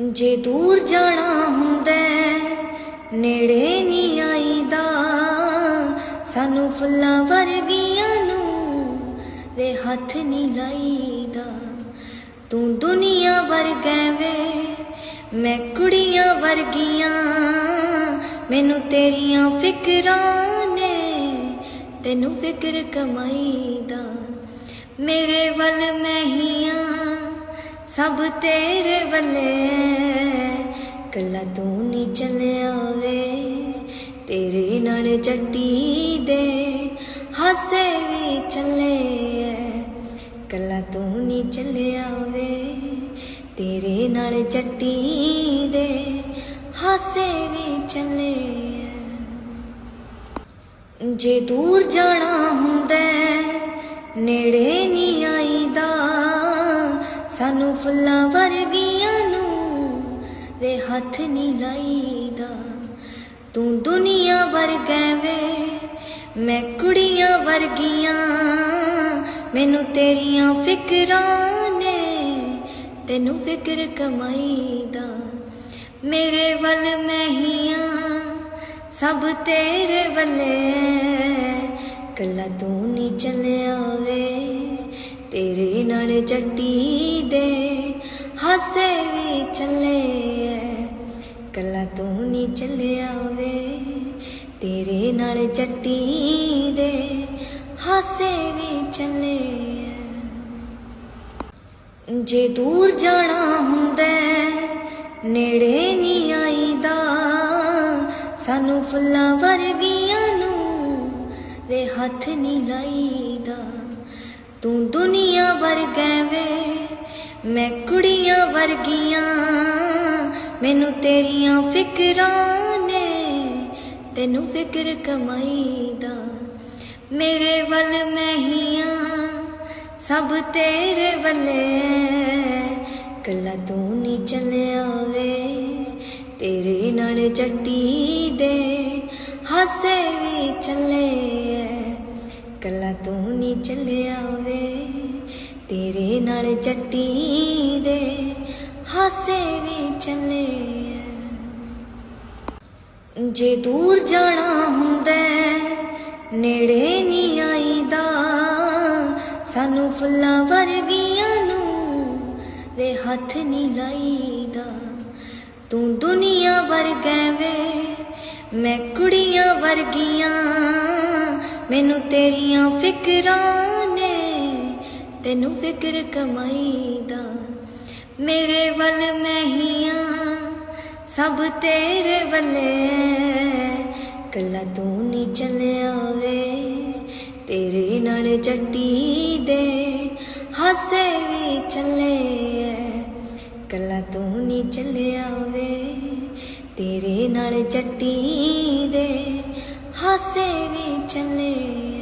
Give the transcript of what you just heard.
ਜੇ ਦੂਰ ਜਾਣਾ ਹੁੰਦਾ ਨੇੜੇ ਨਹੀਂ ਆਈਦਾ। ਸਾਨੂੰ ਫੁੱਲਾਂ ਵਰਗੀਆਂ ਨੂੰ ਵੇ ਹੱਥ ਨਹੀਂ ਲਾਈਦਾ। ਤੂੰ ਦੁਨੀਆ ਵਰਗਾ ਵੇ ਮੈਂ ਕੁੜੀਆਂ ਵਰਗੀਆਂ। ਮੈਨੂੰ ਤੇਰੀਆਂ ਫਿਕਰਾਂ ਨੇ, ਤੈਨੂੰ ਫਿਕਰ ਕਮਾਈਦਾ। ਮੇਰੇ ਵੱਲ ਮੈਂ ਹੀ ਆਂ। ਸਭ ਤੇਰੇ ਵੱਲੇ, ਕੱਲਾ ਤੂੰ ਨਹੀਂ ਚੱਲਿਆ ਵੇ। ਤੇਰੇ ਨਾਲ ਜੱਟੀ ਦੇ ਹਾਸੇ ਵੀ ਚੱਲੇ ਕੱਲਾ ਤੂੰ ਨਹੀਂ ਚੱਲਿਆ ਵੇ, ਤੇਰੇ ਨਾਲ ਜੱਟੀ ਦੇ ਹਾਸੇ ਵੀ ਚੱਲੇ ਜੇ ਦੂਰ ਜਾਣਾ ਹੁੰਦਾ ਨੇੜੇ ਨਹੀਂ ਆਈਦਾ ਸਾਨੂੰ ਫੁੱਲਾਂ ਵਰਗੀਆਂ ਨੂੰ ਵੇ ਹੱਥ ਨਹੀਂ ਲਾਈਦਾ। ਤੂੰ ਦੁਨੀਆ ਵਰਗਾ ਵੇ ਮੈਂ ਕੁੜੀਆਂ ਵਰਗੀਆਂ। ਮੈਨੂੰ ਤੇਰੀਆਂ ਫਿਕਰਾਂ ਨੇ, ਤੈਨੂੰ ਫਿਕਰ ਕਮਾਈਦਾ। ਮੇਰੇ ਵੱਲ ਮੈਂ ਹੀ ਆਂ, ਸਭ ਤੇਰੇ ਵੱਲੇ ਕੱਲਾ ਤੂੰ ਨਹੀਂ ਚੱਲਿਆ ਵੇ ਤੇਰੇ ਨਾਲ ਜੱਟੀ ਦੇ ਹਾਸੇ ਵੀ ਚੱਲੇ ਐ। ਕੱਲਾ ਤੂੰ ਨਹੀਂ ਚੱਲਿਆ ਵੇ, ਤੇਰੇ ਨਾਲ ਜੱਟੀ ਦੇ ਹਾਸੇ ਵੀ ਚੱਲੇ ਐ। ਜੇ ਦੂਰ ਜਾਣਾ ਹੁੰਦਾ ਨੇੜੇ ਨਹੀਂ ਆਈਦਾ, ਸਾਨੂੰ ਫੁੱਲਾਂ ਵਰਗੀਆਂ ਨੂੰ ਦੇ ਹੱਥ ਨਹੀਂ ਲਾਈਦਾ। ਤੂੰ ਦੁਨੀਆ ਵਰਗਾ ਵੇ, ਮੈਂ ਕੁੜੀਆਂ ਵਰਗੀਆਂ, ਮੈਨੂੰ ਤੇਰੀਆਂ ਫਿਕਰਾਂ ਨੇ, ਤੈਨੂੰ ਫਿਕਰ ਕਮਾਈ ਦਾ ਮੇਰੇ ਵੱਲ ਮੈਂ ਹੀ ਆਂ ਸਭ ਤੇਰੇ ਵੱਲੇ ਕੱਲਾ ਤੂੰ ਨਹੀਂ ਚੱਲਿਆ ਵੇ, ਤੇਰੇ ਨਾਲ ਜੱਟੀ ਦੇ ਹਾਸੇ ਵੀ ਚੱਲੇ ਕੱਲਾ ਤੂੰ ਨਹੀਂ ਚੱਲਿਆ ਵੇ। ਤੇਰੇ ਨਾਲ ਜੱਟੀ ਦੇ ਹਾਸੇ ਵੀ ਚੱਲੇ ਜੇ ਦੂਰ ਜਾਣਾ ਹੁੰਦਾ ਨੇੜੇ ਨਹੀਂ ਆਈਦਾ। ਸਾਨੂੰ ਫੁੱਲਾਂ ਵਰਗੀਆਂ ਨੂੰ ਦੇ ਹੱਥ ਨਹੀਂ ਲਾਈਦਾ। ਤੂੰ ਦੁਨੀਆ ਵਰਗਾ ਵੇ, ਮੈਂ ਕੁੜੀਆਂ ਵਰਗੀਆਂ। ਮੈਨੂੰ ਤੇਰੀਆਂ ਫਿਕਰਾਂ ਨੇ, ਤੈਨੂੰ ਫਿਕਰ ਕਮਾਈ ਦਾ। ਮੇਰੇ ਵੱਲ ਮੈਂ ਹੀ ਆਂ ਸਭ ਤੇਰੇ ਵੱਲੇ। ਕੱਲਾ ਤੂੰ ਨਹੀਂ ਚੱਲਿਆ ਵੇ, ਤੇਰੇ ਨਾਲ ਜੱਟੀ ਦੇ ਹਾਸੇ ਵੀ ਚੱਲੇ ਐ। ਕੱਲਾ ਤੂੰ ਨਹੀਂ ਚੱਲਿਆ ਵੇ, ਤੇਰੇ ਨਾਲ ਜੱਟੀ ਦੇ ਹਾਸੇ ਵੀ ਚੱਲੇ